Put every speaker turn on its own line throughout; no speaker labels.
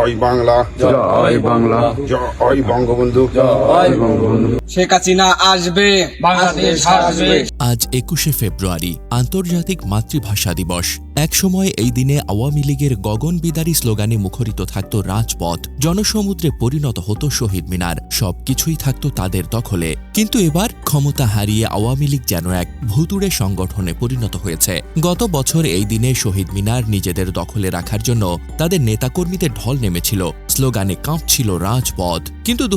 জয় বাংলা।
জয় বাংলা।
জয় বঙ্গবন্ধু।
জয় বঙ্গবন্ধু।
শেখ হাসিনা আসবে।
বাংলাদেশ আসবে।
আজ একুশে ফেব্রুয়ারি আন্তর্জাতিক মাতৃভাষা দিবস। একসময় এই দিনে আওয়ামী লীগের গগনবিদারী স্লোগানে মুখরিত থাকত রাজপথ। জনসমুদ্রে পরিণত হতো শহীদ মিনার। সবকিছুই থাকত তাদের দখলে। কিন্তু এবার ক্ষমতা হারিয়ে আওয়ামী লীগ যেন এক ভুতুড়ে সংগঠনে পরিণত হয়েছে। গত বছর এই দিনে শহীদ মিনার নিজেদের দখলে রাখার জন্য তাদের নেতাকর্মীদের ঢল নেমেছিল। স্লোগানে কাঁপছিল রাজপথ, কিন্তু দু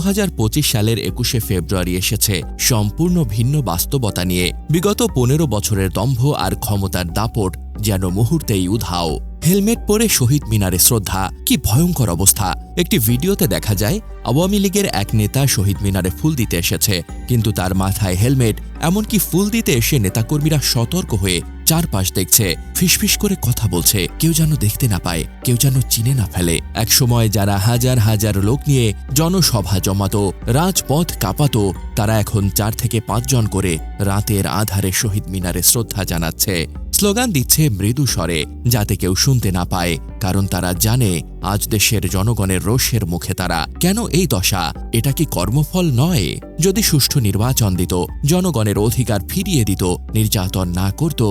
সালের একুশে ফেব্রুয়ারি এসেছে সম্পূর্ণ ভিন্ন বাস্তবতা নিয়ে। বিগত পনেরো বছরের দম্ভ আর ক্ষমতার দাপট যেন মুহূর্তেই উধাও। হেলমেট পরে শহীদ মিনারে শ্রদ্ধা, কি ভয়ঙ্কর অবস্থা। একটি ভিডিওতে দেখা যায়, আওয়ামী লীগের এক নেতা শহীদ মিনারে ফুল দিতে এসেছে, কিন্তু তার মাথায় হেলমেট, এমনকি ফুল দিতে এসে নেতাকর্মীরা সতর্ক হয়ে চারপাশ দেখছে, ফিসফিস করে কথা বলছে, কেউ যেন দেখতে না পায়, কেউ যেন চিনে না ফেলে। একসময় যারা হাজার হাজার লোক নিয়ে জনসভা জমাত, রাজপথ কাঁপাতো, তারা এখন চার থেকে পাঁচজন করে রাতের আধারে শহীদ মিনারে শ্রদ্ধা জানাচ্ছে। স্লোগান দিচ্ছে, মৃদু স্বরে যাতে কেউ শুনতে না পায়, কারণ তারা জানে, আজ দেশের জনগণের রোষের মুখে তারা। কেন এই দশা? এটা কি কর্মফল নয়? যদি সুষ্ঠু নির্বাচন দিত, জনগণের অধিকার ফিরিয়ে দিত, নির্যাতন না করত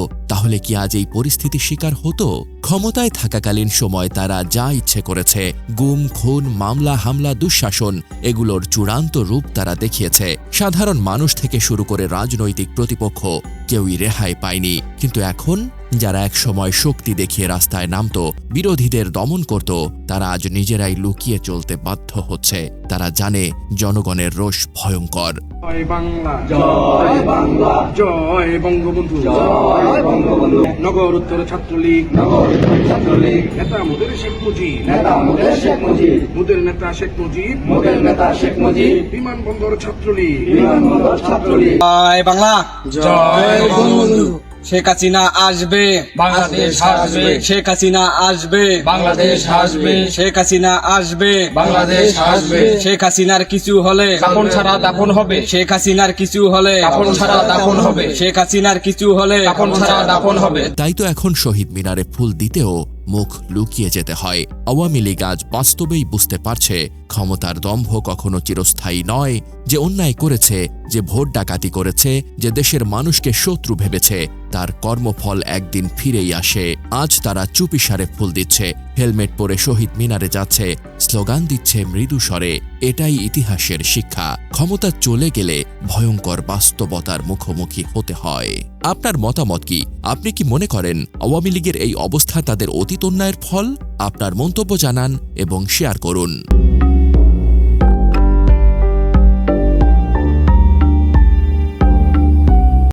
তাহলে কি আজ এই পরিস্থিতি শিকার হতো? ক্ষমতায় থাকাকালীন সময় তারা যা ইচ্ছে করেছে, গুম, খুন, মামলা, হামলা, দুঃশাসন, এগুলোর চূড়ান্ত রূপ তারা দেখিয়েছে। সাধারণ মানুষ থেকে শুরু করে রাজনৈতিক প্রতিপক্ষ কেউই রেহাই পায়নি। কিন্তু এখন যারা একসময় শক্তি দেখিয়ে রাস্তায় নামত বিরোধীদের দমন করত তারা আজ নিজেরাই লুকিয়ে চলতে বাধ্য হচ্ছে। তারা জানে জনগণের রোষ ভয়ঙ্কর।
জয় বাংলা
জয় বাংলা
জয় বঙ্গবন্ধু
জয় বঙ্গবন্ধু।
নগর উত্তর ছাত্রলীগ
নগর ছাত্রলীগ।
নেতা মোদের শেখ মুজিব
নেতা শেখ মুজিব।
মোদের নেতা শেখ মুজিব
মোদের নেতা শেখ মুজিব।
বিমানবন্দর ছাত্রলীগ।
বিমানবন্দর ছাত্রলীগ।
জয় বাংলা
জয় বঙ্গবন্ধু।
শেখ হাসিনা আসবে।
বাংলাদেশ আসবে।
শেখ হাসিনা আসবে।
বাংলাদেশ আসবে।
শেখ হাসিনা আসবে।
বাংলাদেশ আসবে।
শেখ হাসিনার কিছু হলে।
ছাড়া দাফন হবে।
শেখ হাসিনার কিছু হলে।
ছাড়া দাফন হবে।
শেখ হাসিনার কিছু হলে।
ছাড়া দাফন হবে।
তাই তো এখন শহীদ মিনারে ফুল দিতেও মুখ লুকিয়ে যেতে হয়। আওয়ামী লীগ আজ বাস্তবেই বুঝতে পারছে, ক্ষমতার দম্ভ কখনো চিরস্থায়ী নয় যে অন্যায় করেছে, যে ভোট ডাকাতি করেছে, যে দেশের মানুষকে শত্রু ভেবেছে। তার কর্মফল একদিন ফিরেই আসে। আজ তারা চুপিসারে ফুল দিচ্ছে। হেলমেট পরে শহীদ মিনারে যাচ্ছে, স্লোগান দিচ্ছে মৃদু স্বরে, এটাই ইতিহাসের শিক্ষা। ক্ষমতা চলে গেলে ভয়ঙ্কর বাস্তবতার মুখোমুখি হতে হয়। আপনার মতামত কি? আপনি কি মনে করেন আওয়ামী লীগের এই অবস্থা তাদের অতীত অন্যায়ের ফল? আপনার মন্তব্য জানান এবং শেয়ার করুন।